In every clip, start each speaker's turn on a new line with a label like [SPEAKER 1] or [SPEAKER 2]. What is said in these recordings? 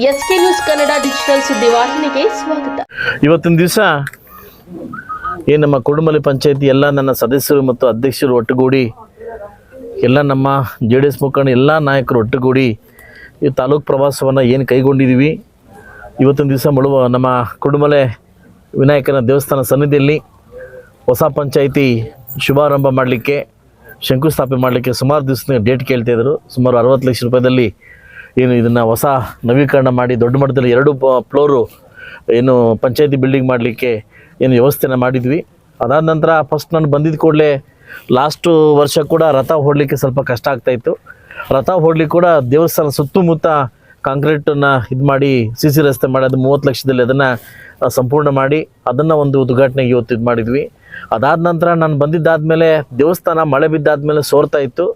[SPEAKER 1] News Kannada digital ಸ್ವಾಗತ.
[SPEAKER 2] ಇವತ್ತಿನ ದಿವಸ ಏನು ನಮ್ಮ ಕುಡುಮಲಿ ಪಂಚಾಯತಿ ಎಲ್ಲ ನನ್ನ ಸದಸ್ಯರು ಮತ್ತು ಅಧ್ಯಕ್ಷರು ಒಟ್ಟುಗೂಡಿ, ಎಲ್ಲ ನಮ್ಮ ಜೆ ಡಿ ಎಸ್ ಮುಖಂಡ, ಎಲ್ಲ ನಾಯಕರು ಒಟ್ಟುಗೂಡಿ ಈ ತಾಲೂಕು ಪ್ರವಾಸವನ್ನು ಏನು ಕೈಗೊಂಡಿದ್ದೀವಿ ಇವತ್ತಿನ ದಿವಸ ಮುಳುವ ನಮ್ಮ ಕುಡುಮಲೆ ವಿನಾಯಕನ ದೇವಸ್ಥಾನ ಸನ್ನಿಧಿಯಲ್ಲಿ ಹೊಸ ಪಂಚಾಯಿತಿ ಶುಭಾರಂಭ ಮಾಡಲಿಕ್ಕೆ, ಶಂಕುಸ್ಥಾಪನೆ ಮಾಡಲಿಕ್ಕೆ ಸುಮಾರು ದಿವಸ ಡೇಟ್ ಕೇಳ್ತಾಯಿದ್ರು ಸುಮಾರು ಅರವತ್ತು ಲಕ್ಷ ರೂಪಾಯಿದಲ್ಲಿ ಏನು ಇದನ್ನು ಹೊಸ ನವೀಕರಣ ಮಾಡಿ ದೊಡ್ಡ ಮಟ್ಟದಲ್ಲಿ ಎರಡು ಫ್ಲೋರು, ಏನು ಪಂಚಾಯತಿ ಬಿಲ್ಡಿಂಗ್ ಮಾಡಲಿಕ್ಕೆ ಏನು ವ್ಯವಸ್ಥೆನ ಮಾಡಿದ್ವಿ. ಅದಾದ ನಂತರ ಫಸ್ಟ್ ನಾನು ಬಂದಿದ್ದ ಕೂಡಲೇ ಲಾಸ್ಟು ವರ್ಷ ಕೂಡ ರಥ ಹೊಡಲಿಕ್ಕೆ ಸ್ವಲ್ಪ ಕಷ್ಟ ಆಗ್ತಾಯಿತ್ತು ರಥ ಹೊಡ್ಲಿಕ್ಕೆ ಕೂಡ ದೇವಸ್ಥಾನ ಸುತ್ತಮುತ್ತ ಕಾಂಕ್ರೀಟನ್ನು ಇದು ಮಾಡಿ ಸಿ ಸಿ ರಸ್ತೆ ಮಾಡಿ ಅದು ಮೂವತ್ತು ಲಕ್ಷದಲ್ಲಿ ಅದನ್ನು ಸಂಪೂರ್ಣ ಮಾಡಿ ಅದನ್ನು ಒಂದು ಉದ್ಘಾಟನೆಗೆ ಇವತ್ತು ಇದು ಮಾಡಿದ್ವಿ. ಅದಾದ ನಂತರ ನಾನು ಬಂದಿದ್ದಾದಮೇಲೆ ದೇವಸ್ಥಾನ ಮಳೆ ಬಿದ್ದಾದಮೇಲೆ ಸೋರ್ತಾ ಇತ್ತು.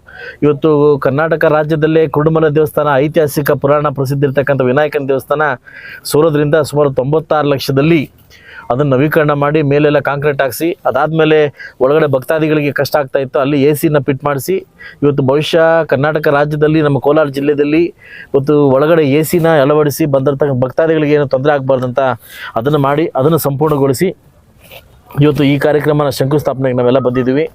[SPEAKER 2] ಇವತ್ತು ಕರ್ನಾಟಕ ರಾಜ್ಯದಲ್ಲೇ ಕುರುಡುಮಲ ದೇವಸ್ಥಾನ, ಐತಿಹಾಸಿಕ ಪುರಾಣ ಪ್ರಸಿದ್ಧ ಇರ್ತಕ್ಕಂಥ ವಿನಾಯಕನ ದೇವಸ್ಥಾನ ಸೋರೋದ್ರಿಂದ ಸುಮಾರು ತೊಂಬತ್ತಾರು ಲಕ್ಷದಲ್ಲಿ ಅದನ್ನು ನವೀಕರಣ ಮಾಡಿ ಮೇಲೆಲ್ಲ ಕಾಂಕ್ರೀಟ್ ಹಾಕಿಸಿ, ಅದಾದಮೇಲೆ ಒಳಗಡೆ ಭಕ್ತಾದಿಗಳಿಗೆ ಕಷ್ಟ ಆಗ್ತಾ ಇತ್ತು. ಅಲ್ಲಿ ಎ ಸಿನ ಫಿಟ್ ಮಾಡಿಸಿ, ಇವತ್ತು ಬಹುಶಃ ಕರ್ನಾಟಕ ರಾಜ್ಯದಲ್ಲಿ, ನಮ್ಮ ಕೋಲಾರ ಜಿಲ್ಲೆಯಲ್ಲಿ ಇವತ್ತು ಒಳಗಡೆ ಎ ಸಿನ ಅಳವಡಿಸಿ ಬಂದಿರ್ತಕ್ಕ ಭಕ್ತಾದಿಗಳಿಗೆ ಏನು ತೊಂದರೆ ಆಗಬಾರ್ದಂತ ಅದನ್ನು ಮಾಡಿ, ಅದನ್ನು ಸಂಪೂರ್ಣಗೊಳಿಸಿ ಇವತ್ತು ಈ ಕಾರ್ಯಕ್ರಮನ ಶಂಕುಸ್ಥಾಪನೆಗೆ ನಾವೆಲ್ಲ ಬಂದಿದ್ದೀವಿ.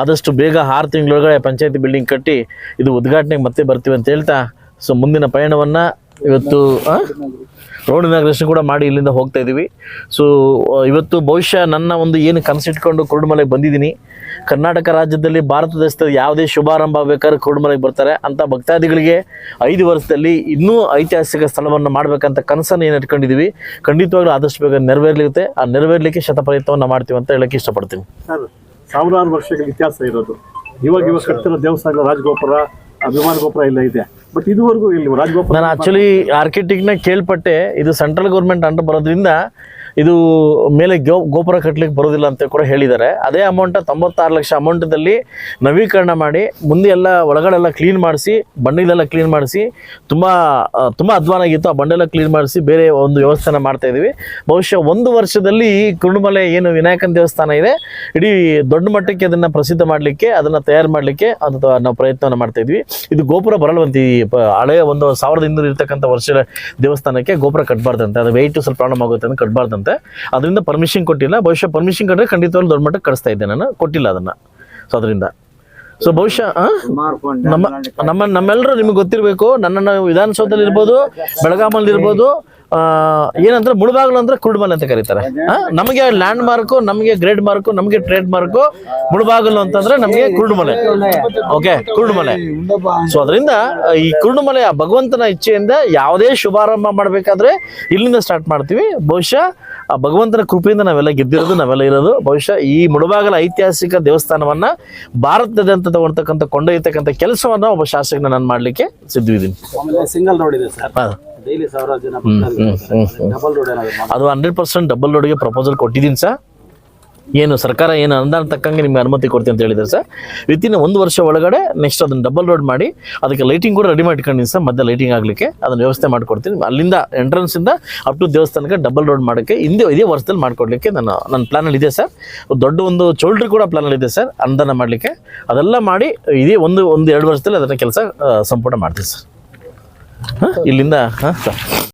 [SPEAKER 2] ಆದಷ್ಟು ಬೇಗ ಆರು ತಿಂಗಳೊಳಗಡೆ ಪಂಚಾಯತಿ ಬಿಲ್ಡಿಂಗ್ ಕಟ್ಟಿ ಇದು ಉದ್ಘಾಟನೆಗೆ ಮತ್ತೆ ಬರ್ತೀವಿ ಅಂತ ಹೇಳ್ತಾ, ಸೊ ಮುಂದಿನ ಪಯಣವನ್ನು ಇವತ್ತು? ರೋಡ್ ಇನಾಗ್ರೇಷನ್ ಕೂಡ ಮಾಡಿ ಇಲ್ಲಿಂದ ಹೋಗ್ತಾ ಇದ್ದೀವಿ ಸೊ ಇವತ್ತು ಬಹುಶಃ ನನ್ನ ಒಂದು ಏನು ಕನಸಿಟ್ಕೊಂಡು ಕುರುಡುಮಲೆಗೆ ಬಂದಿದ್ದೀನಿ. ಕರ್ನಾಟಕ ರಾಜ್ಯದಲ್ಲಿ ಭಾರತ ದೇಶದಲ್ಲಿ ಯಾವುದೇ ಶುಭಾರಂಭ ಬೇಕಾದ್ರೆ ಕುರುಡುಮಲೆಗೆ ಬರ್ತಾರೆ. ಅಂತ ಭಕ್ತಾದಿಗಳಿಗೆ ಐದು ವರ್ಷದಲ್ಲಿ ಇನ್ನೂ ಐತಿಹಾಸಿಕ ಸ್ಥಳವನ್ನು ಮಾಡಬೇಕಂತ ಕನಸನ್ನು ಏನು ಇಟ್ಕೊಂಡಿದ್ದೀವಿ. ಖಂಡಿತವಾಗ್ಲೂ ಆದಷ್ಟು ಬೇಗ ನೆರವೇರ್ಲಿರುತ್ತೆ ಆ ನೆರವೇರ್ಲಿಕ್ಕೆ ಶತಪ್ರಯತ್ನವನ್ನು ಮಾಡ್ತೀವಿ ಅಂತ ಹೇಳಕ್ಕೆ ಇಷ್ಟಪಡ್ತೀನಿ.
[SPEAKER 3] ಸಾವಿರಾರು ವರ್ಷಗಳ ಇತಿಹಾಸ ಇರೋದು. ಇವಾಗ ಇವಾಗ ಕಟ್ಟಿರೋ ದೇವಸ್ಥಾನ ರಾಜಗೋಪುರ ಅಭಿಮಾನ ಗೋಪುರ ಎಲ್ಲ ಇದೆ. ಬಟ್ ಇದುವರೆಗೂ ಇಲ್ಲಿ. ರಾಜಗೋಪುರ
[SPEAKER 2] ನಾನು ಆಕ್ಚುಲಿ ಆರ್ಕಿಟೆಕ್ಟ್ನ ಕೇಳ್ಪಟ್ಟೆ. ಇದು ಸೆಂಟ್ರಲ್ ಗೌರ್ಮೆಂಟ್ ಅಂಡರ್ ಬರೋದ್ರಿಂದ ಇದು ಮೇಲೆ ಗೋ ಗೋಪುರ ಕಟ್ಟಲಿಕ್ಕೆ ಬರೋದಿಲ್ಲ ಅಂತ ಕೂಡ ಹೇಳಿದ್ದಾರೆ. ಅದೇ ಅಮೌಂಟ್ ತೊಂಬತ್ತಾರು ಲಕ್ಷ ಅಮೌಂಟದಲ್ಲಿ ನವೀಕರಣ ಮಾಡಿ, ಮುಂದೆ ಎಲ್ಲ ಒಳಗಡೆಲ್ಲ ಕ್ಲೀನ್ ಮಾಡಿಸಿ ಬಂಡೆಲೆಲ್ಲ ಕ್ಲೀನ್ ಮಾಡಿಸಿ, ತುಂಬ ತುಂಬ ಅಧ್ವಾನ ಆಗಿತ್ತು. ಆ ಬಂಡೆಲ್ಲ ಕ್ಲೀನ್ ಮಾಡಿಸಿ ಬೇರೆ ಒಂದು ವ್ಯವಸ್ಥೆನ ಮಾಡ್ತಾ ಇದ್ದೀವಿ. ಬಹುಶಃ ಒಂದು ವರ್ಷದಲ್ಲಿ ಕುರುಡುಮಲೆ ಏನು ವಿನಾಯಕನ ದೇವಸ್ಥಾನ ಇದೆ, ಇಡೀ ದೊಡ್ಡ ಮಟ್ಟಕ್ಕೆ ಅದನ್ನು ಪ್ರಸಿದ್ಧ ಮಾಡಲಿಕ್ಕೆ, ಅದನ್ನು ತಯಾರು ಮಾಡಲಿಕ್ಕೆ ಅದು ನಾವು ಪ್ರಯತ್ನವನ್ನು ಮಾಡ್ತಾ ಇದ್ವಿ ಇದು ಗೋಪುರ ಬರಲ್ವಂತ ಈ ಹಳೆಯ ಒಂದು ಸಾವಿರದ ಇನ್ನೂರು ಇರ್ತಕ್ಕಂಥ ವರ್ಷದ ದೇವಸ್ಥಾನಕ್ಕೆ ಗೋಪುರ ಕಟ್ಟಬಾರ್ದಂತೆ ಅದು ವೆಯ್ಟು ಸ್ವಲ್ಪ ಪ್ರಾಬ್ಲಮ್ ಆಗುತ್ತೆ ಅಂತ ಕಟ್ಟಬಾರ್ದಂತೆ ಅದರಿಂದ ಪರ್ಮಿಷನ್ ಕೊಟ್ಟಿಲ್ಲ. ಬಹುಶಃ ಪರ್ಮಿಷನ್ ಕೊಟ್ಟರೆ ಖಂಡಿತವಾಗ್ಲೂ ದೊಡ್ಡ ಮಟ್ಟಕ್ಕೆ ಕಳಿಸ್ತಾ ಇದ್ದೆ ನಾನು, ಕೊಟ್ಟಿಲ್ಲ ಅದನ್ನು. ಸೊ ಅದರಿಂದ. ಸೊ ಬಹುಶಃ? ನಮ್ಮ ನಮ್ಮ ನಮ್ಮೆಲ್ಲರೂ ನಿಮಗೆ ಗೊತ್ತಿರಬೇಕು, ನನ್ನನ್ನು ವಿಧಾನಸೌಧದಲ್ಲಿ ಇರ್ಬೋದು, ಬೆಳಗಾಮಲ್ಲಿ ಇರ್ಬೋದು ಏನಂದ್ರೆ ಮುಳುಬಾಗ್ಲು ಅಂದ್ರೆ ಕುರುಡುಮಲೆ ಅಂತ ಕರೀತಾರೆ. ನಮಗೆ ಲ್ಯಾಂಡ್ ಮಾರ್ಕು ನಮಗೆ ಗ್ರೇಡ್ ಮಾರ್ಕು ನಮಗೆ ಟ್ರೇಡ್ ಮಾರ್ಕು ಮುಳುಬಾಗಿಲು ಅಂತಂದ್ರೆ ನಮಗೆ ಕುರುಡುಮಲೆ. ಓಕೆ ಕುರುಡುಮಲೆ. ಸೊ ಅದರಿಂದ ಈ ಕುರುಡುಮಲೆ ಭಗವಂತನ ಇಚ್ಛೆಯಿಂದ ಯಾವುದೇ ಶುಭಾರಂಭ ಮಾಡಬೇಕಾದ್ರೆ ಇಲ್ಲಿಂದ ಸ್ಟಾರ್ಟ್ ಮಾಡ್ತೀವಿ. ಬಹುಶಃ ಆ ಭಗವಂತನ ಕೃಪೆಯಿಂದ ನಾವೆಲ್ಲ ಗೆದ್ದಿರೋದು ನಾವೆಲ್ಲ ಇರೋದು. ಬಹುಶಃ ಈ ಮುಡಬಾಗಲ ಐತಿಹಾಸಿಕ ದೇವಸ್ಥಾನವನ್ನ ಭಾರತದಂತ ತಗೊಳ್ತಕ್ಕಂಥ ಕೊಂಡೊಯ್ಯತಕ್ಕಂಥ ಕೆಲಸವನ್ನ ಒಬ್ಬ ಶಾಸಕನ ನಾನು ಮಾಡಲಿಕ್ಕೆ ಸಿದ್ಧವಿದ್ದೀನಿ.
[SPEAKER 3] ಸಿಂಗಲ್ ರೋಡ್ ಇದೆ ಸರ್.
[SPEAKER 2] ಅದು ಹಂಡ್ರೆಡ್ ಪರ್ಸೆಂಟ್ ಡಬಲ್ ರೋಡ್ಗೆ ಪ್ರಪೋಸಲ್ ಕೊಟ್ಟಿದ್ದೀನಿ ಸರ್. ಏನು ಸರ್ಕಾರ ಏನು ಅನುದಾನ ತಕ್ಕಂಗೆ ನಿಮಗೆ ಅನುಮತಿ ಕೊಡ್ತೀನಿ ಅಂತ ಹೇಳಿದ್ದಾರೆ ಸರ್. ವಿತಿನ್ ಒಂದು ವರ್ಷ ಒಳಗಡೆ ನೆಕ್ಸ್ಟ್ ಅದನ್ನು ಡಬಲ್ ರೋಡ್ ಮಾಡಿ, ಅದಕ್ಕೆ ಲೈಟಿಂಗ್ ಕೂಡ ರೆಡಿ ಮಾಡ್ಕೊಂಡಿದ್ದೀನಿ ಸರ್. ಮಧ್ಯೆ ಲೈಟಿಂಗ್ ಆಗಲಿಕ್ಕೆ ಅದನ್ನು ವ್ಯವಸ್ಥೆ ಮಾಡ್ಕೊಡ್ತೀನಿ. ಅಲ್ಲಿಂದ ಎಂಟ್ರೆನ್ಸಿಂದ ಅಪ್ ಟು ದೇವಸ್ಥಾನಕ್ಕೆ ಡಬಲ್ ರೋಡ್ ಮಾಡೋಕ್ಕೆ ಹಿಂದೆ ಇದೇ ವರ್ಷದಲ್ಲಿ ಮಾಡಿಕೊಡ್ಲಿಕ್ಕೆ ನಾನು ನನ್ನ ಪ್ಲ್ಯಾನಲ್ಲಿ ಇದೆ ಸರ್. ದೊಡ್ಡ ಒಂದು ಚೌಲ್ಟ್ರಿ ಕೂಡ ಪ್ಲ್ಯಾನಲ್ಲಿ ಇದೆ ಸರ್, ಅನುದಾನ ಮಾಡಲಿಕ್ಕೆ. ಅದೆಲ್ಲ ಮಾಡಿ ಇದೇ ಒಂದು ಒಂದು ಎರಡು ವರ್ಷದಲ್ಲಿ ಅದನ್ನು ಕೆಲಸ ಸಂಪೂರ್ಣ ಮಾಡ್ತೀನಿ ಸರ್. ಹಾಂ? ಇಲ್ಲಿಂದ, ಹಾಂ? ಸರ್